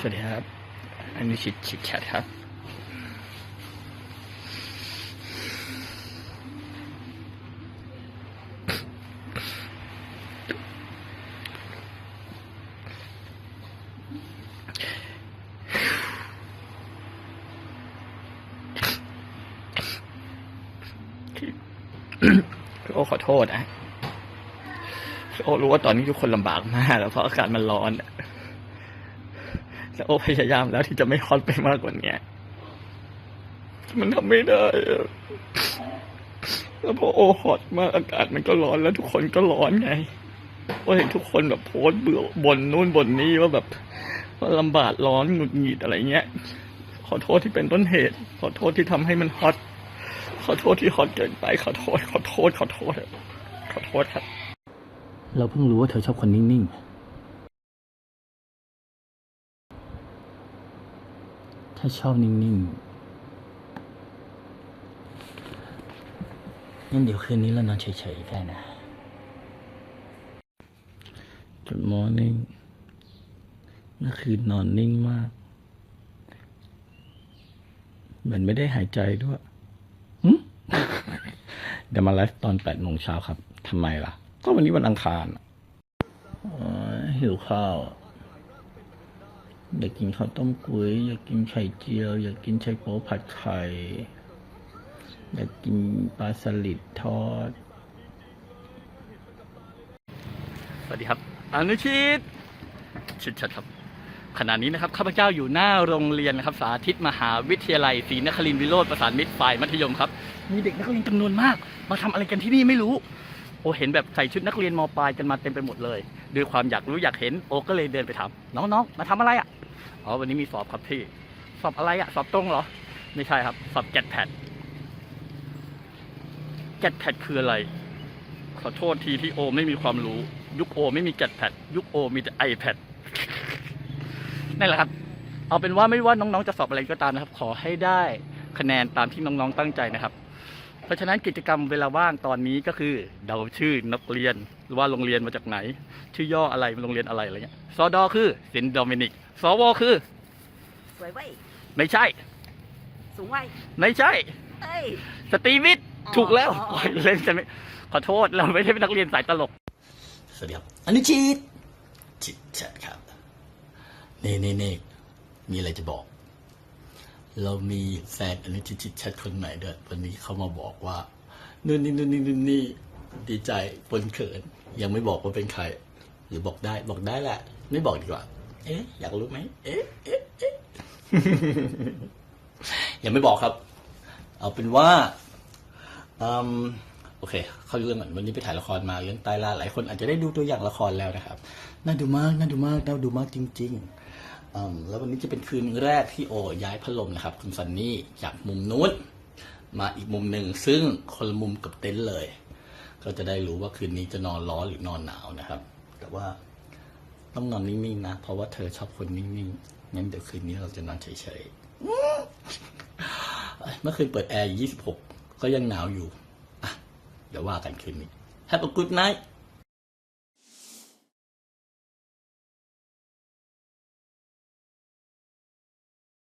สวัสดีครับ อันนี้ชิดชิดแชทครับ โอ้ขอโทษนะโอ้รู้ว่าตอนนี้ทุกคนลำบากมากแล้วเพราะอากาศมันร้อนอะ แล้วโอพยายามแล้วที่จะไม่ฮอตไปมากกว่านี้มันทำไม่ได้แล้วพอโอฮอตมากอากาศมันก็ร้อนแล้วทุกคนก็ร้อนไงโอ้เห็นทุกคนแบบโพสเบื่อบ่นนู่นบ่นนี่ว่าแบบว่าลำบากร้อนหงุดหงิดอะไรเงี้ย ขอโทษที่เป็นต้นเหตุ ขอโทษที่ทำให้มันฮอตขอโทษที่ฮอตเกินไป ขอโทษ ขอโทษ ขอโทษขอโทษครับ เราเพิ่งรู้ว่าเธอชอบคนนิ่งๆ ถ้าชอบนิ่งๆงั้นเดี๋ยวคืนนี้เรานอนเฉยๆได้นะ Good morning เมื่อคืนนอนนิ่งมาก เหมือนไม่ได้หายใจด้วยหึเดี๋ยวมาไลฟ์ตอนแปดโมงเช้าครับ ทำไมล่ะ ก็วันนี้วันอังคารอะโอ้ยหิวข้าว อยากกินข้าวต้มกุ้ยอยากกินไข่เจียว อยากกินไชโป๊ผัดไข่ อยากกินปลาสลิดทอด สวัสดีครับ อนุชิต ชิดชัดครับ ขณะนี้นะครับข้าพเจ้าอยู่หน้าโรงเรียนนะครับ สาธิตมหาวิทยาลัยศรีนครินทรวิโรธประสานมิตรฝ่ายมัธยมครับ มีเด็กนักเรียนจำนวนมาก มาทำอะไรกันที่นี่ไม่รู้ โอเห็นแบบใส่ชุดนักเรียนมปลายกันมาเต็มไปหมดเลยด้วยความอยากรู้อยากเห็นโอก็เลยเดินไปถามน้องๆมาทำอะไรอะอ๋อวันนี้มีสอบครับพี่สอบอะไรอะสอบตรงเหรอ ไม่ใช่ครับ สอบแกดแพดแกดแพดคืออะไร ขอโทษทีที่โอ ไม่มีความรู้ ยุคโอ ไม่มีแกดแพดยุคโอมีแต่ iPad นั่นแหละครับ เอาเป็นว่าไม่ว่าน้องๆจะสอบอะไรก็ตามนะครับ ขอให้ได้คะแนนตามที่น้องๆตั้งใจนะครับ เพราะฉะนั้นกิจกรรมเวลาว่างตอนนี้ก็คือเดาชื่อนักเรียนหรือว่าโรงเรียนมาจากไหน ชื่อย่ออะไรโรงเรียนอะไรอะไรเงี้ยสอดอคือสินโดมินิกสวคือสวยเว้ยไม่ใช่ สูงวัยไม่ใช่ เอ้ย สตรีวิทย์อ๋อถูกแล้วอ๋อโอ้ยเล่นจะไม่ขอโทษเราไม่ได้เป็นนักเรียนสายตลก สวัสดีครับอนุชิตชิดแชทครับเน่เน่เน่มีอะไรจะบอก เรามีแฟนอนุชิตชิดแชทคนใหม่ด้วยวันนี้เขามาบอกว่านู่นนี่นู่นนี่นู่นนี่ดีใจปนเขิน ยังไม่บอกว่าเป็นใคร หรือบอกได้บอกได้แหละ ไม่บอกดีกว่า เอ๊ะอยากรู้ไหมเอ๊ะเอ๊ะเอ๊ะยังไม่บอกครับ เอาเป็นว่าอืมโอเค เข้าเรื่องก่อนวันนี้ไปถ่ายละครมาเรื่องใต้ล่าหลายคนอาจจะได้ดูตัวอย่างละครแล้วนะครับ น่าดูมาก น่าดูมาก น่าดูมากจริง ๆ แล้ววันนี้จะเป็นคืนแรกที่โอย้ายพัดลมนะครับ คุณซันนี่จากมุมนู้นมาอีกมุมหนึ่งซึ่งคนละมุมกับเต็นท์เลย ก็จะได้รู้ว่าคืนนี้จะนอนร้อนหรือนอนหนาวนะครับ แต่ว่าต้องนอนนิ่งๆนะ เพราะว่าเธอชอบคนนิ่งๆงั้นเดี๋ยวคืนนี้เราจะนอนเฉยๆเมื่อคืนเปิดแอร์ 26 ก็ยังหนาวอยู่อะเดี๋ยวว่ากันคืนนี้ Have a good night